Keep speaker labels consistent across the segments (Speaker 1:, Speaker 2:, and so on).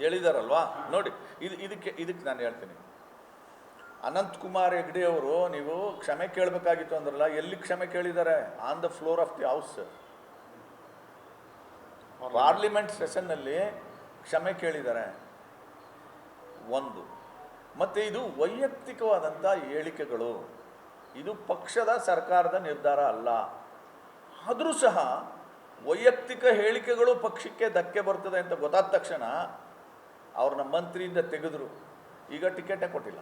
Speaker 1: ಹೇಳಿದಾರಲ್ವಾ? ನೋಡಿ, ಇದು ಇದಕ್ಕೆ ಇದಕ್ಕೆ ನಾನು ಹೇಳ್ತೀನಿ. ಅನಂತ್ ಕುಮಾರ್ ಹೆಗ್ಡೆ ಅವರು, ನೀವು ಕ್ಷಮೆ ಕೇಳಬೇಕಾಗಿತ್ತು ಅಂದ್ರಲ್ಲ, ಎಲ್ಲಿ ಕ್ಷಮೆ ಕೇಳಿದ್ದಾರೆ? On the floor of the house parliament ಸೆಷನ್ನಲ್ಲಿ ಕ್ಷಮೆ ಕೇಳಿದ್ದಾರೆ. ಒಂದು. ಮತ್ತು ಇದು ವೈಯಕ್ತಿಕವಾದಂಥ ಹೇಳಿಕೆಗಳು. ಇದು ಪಕ್ಷದ ಸರ್ಕಾರದ ನಿರ್ಧಾರ ಅಲ್ಲ. ಆದರೂ ಸಹ ವೈಯಕ್ತಿಕ ಹೇಳಿಕೆಗಳು ಪಕ್ಷಕ್ಕೆ ಧಕ್ಕೆ ಬರ್ತದೆ ಅಂತ ಗೊತ್ತಾದ ತಕ್ಷಣ ಅವ್ರನ್ನ ಮಂತ್ರಿಯಿಂದ ತೆಗೆದ್ರು. ಈಗ ಟಿಕೆಟೇ ಕೊಟ್ಟಿಲ್ಲ.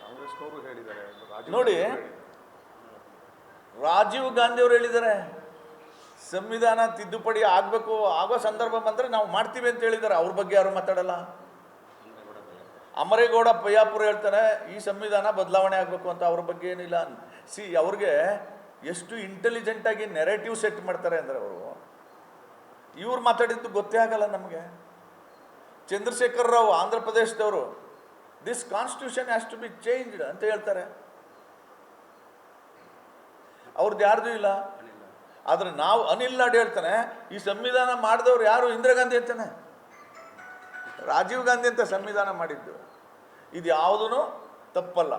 Speaker 2: ಕಾಂಗ್ರೆಸ್ನವರು ಹೇಳಿದ್ದಾರೆ
Speaker 1: ನೋಡಿ. ರಾಜೀವ್ ಗಾಂಧಿ ಅವರು ಹೇಳಿದ್ದಾರೆ. ಸಂವಿಧಾನ ತಿದ್ದುಪಡಿ ಆಗಬೇಕು ಆಗೋ ಸಂದರ್ಭ ಬಂದರೆ ನಾವು ಮಾಡ್ತೀವಿ ಅಂತ ಹೇಳಿದ್ದಾರೆ. ಅವ್ರ ಬಗ್ಗೆ ಯಾರು ಮಾತಾಡಲ್ಲ. ಅಮರೇಗೌಡ ಪಯ್ಯಾಪುರ ಹೇಳ್ತಾನೆ ಈ ಸಂವಿಧಾನ ಬದಲಾವಣೆ ಆಗಬೇಕು ಅಂತ ಅವ್ರ ಬಗ್ಗೆ ಏನಿಲ್ಲ. ಸಿ ಅವ್ರಿಗೆ ಎಷ್ಟು ಇಂಟೆಲಿಜೆಂಟಾಗಿ ನೆರೇಟಿವ್ ಸೆಟ್ ಮಾಡ್ತಾರೆ ಅಂದರೆ ಅವರು ಇವ್ರು ಮಾತಾಡಿದ್ದು ಗೊತ್ತೇ ಆಗಲ್ಲ ನಮಗೆ. Chandrashekhar Rao Andhra ಪ್ರದೇಶದವರು this constitution has to be changed ಅಂತ ಹೇಳ್ತಾರೆ. ಅವ್ರದ್ದು ಯಾರ್ದು ಇಲ್ಲ? ಆದರೆ ನಾವು ಅನಿಲ್ ನಾಡ್ ಹೇಳ್ತಾನೆ, ಈ ಸಂವಿಧಾನ ಮಾಡಿದವ್ರು ಯಾರು? ಇಂದಿರಾ ಗಾಂಧಿ ಅಂತಾನೆ. ರಾಜೀವ್ ಗಾಂಧಿ ಅಂತ ಸಂವಿಧಾನ ಮಾಡಿದ್ದು. ಇದು ಯಾವುದೂ ತಪ್ಪಲ್ಲ.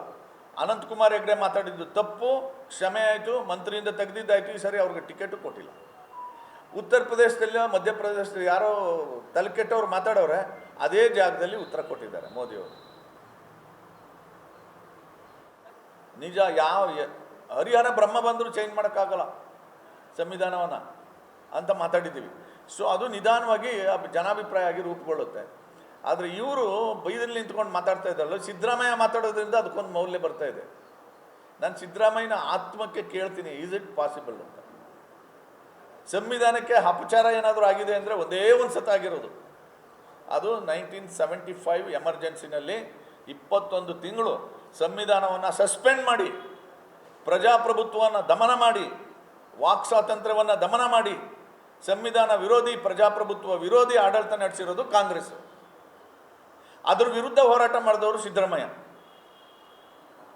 Speaker 1: ಅನಂತಕುಮಾರ್ ಹೆಗ್ಡೆ ಮಾತಾಡಿದ್ದು ತಪ್ಪು, ಕ್ಷಮೆ ಆಯಿತು, ಮಂತ್ರಿಯಿಂದ ತೆಗೆದಿದ್ದಾಯ್ತು, ಈ ಸರಿ ಅವ್ರಿಗೆ ಟಿಕೆಟು ಕೊಟ್ಟಿಲ್ಲ. ಉತ್ತರ ಪ್ರದೇಶದಲ್ಲಿ ಮಧ್ಯಪ್ರದೇಶದಲ್ಲಿ ಯಾರೋ ತಲೆ ಕೆಟ್ಟವ್ರು ಮಾತಾಡೋರೆ, ಅದೇ ಜಾಗದಲ್ಲಿ ಉತ್ತರ ಕೊಟ್ಟಿದ್ದಾರೆ ಮೋದಿಯವರು. ನಿಜ, ಯಾವ ಹರಿಹರ ಬ್ರಹ್ಮ ಬಂದರೂ ಚೇಂಜ್ ಮಾಡೋಕ್ಕಾಗಲ್ಲ ಸಂವಿಧಾನವನ್ನು ಅಂತ ಮಾತಾಡಿದ್ದೀವಿ. ಸೊ ಅದು ನಿಧಾನವಾಗಿ ಜನಾಭಿಪ್ರಾಯ ಆಗಿ ರೂಪುಗೊಳ್ಳುತ್ತೆ. ಆದರೆ ಇವರು ಬೈದಲ್ಲಿ ನಿಂತ್ಕೊಂಡು ಮಾತಾಡ್ತಾ ಇದ್ದಾರಲ್ಲ, ಸಿದ್ದರಾಮಯ್ಯ ಮಾತಾಡೋದ್ರಿಂದ ಅದಕ್ಕೊಂದು ಮೌಲ್ಯ ಬರ್ತಾ ಇದೆ. ನಾನು ಸಿದ್ದರಾಮಯ್ಯನ ಆತ್ಮಕ್ಕೆ ಕೇಳ್ತೀನಿ ಈಸ್ ಇಟ್ ಪಾಸಿಬಲ್ ಅಂತ. ಸಂವಿಧಾನಕ್ಕೆ ಅಪಚಾರ ಏನಾದರೂ ಆಗಿದೆ ಅಂದರೆ ಒಂದೇ ಒಂದು ಸತ ಆಗಿರೋದು. ಅದು ನೈನ್ಟೀನ್ ಸೆವೆಂಟಿ ಫೈವ್ ಎಮರ್ಜೆನ್ಸಿನಲ್ಲಿ ಇಪ್ಪತ್ತೊಂದು ತಿಂಗಳು ಸಂವಿಧಾನವನ್ನು ಸಸ್ಪೆಂಡ್ ಮಾಡಿ, ಪ್ರಜಾಪ್ರಭುತ್ವವನ್ನು ದಮನ ಮಾಡಿ, ವಾಕ್ ಸ್ವಾತಂತ್ರ್ಯವನ್ನು ದಮನ ಮಾಡಿ, ಸಂವಿಧಾನ ವಿರೋಧಿ, ಪ್ರಜಾಪ್ರಭುತ್ವ ವಿರೋಧಿ ಆಡಳಿತ ನಡೆಸಿರೋದು ಕಾಂಗ್ರೆಸ್. ಅದ್ರ ವಿರುದ್ಧ ಹೋರಾಟ ಮಾಡಿದವರು ಸಿದ್ದರಾಮಯ್ಯ.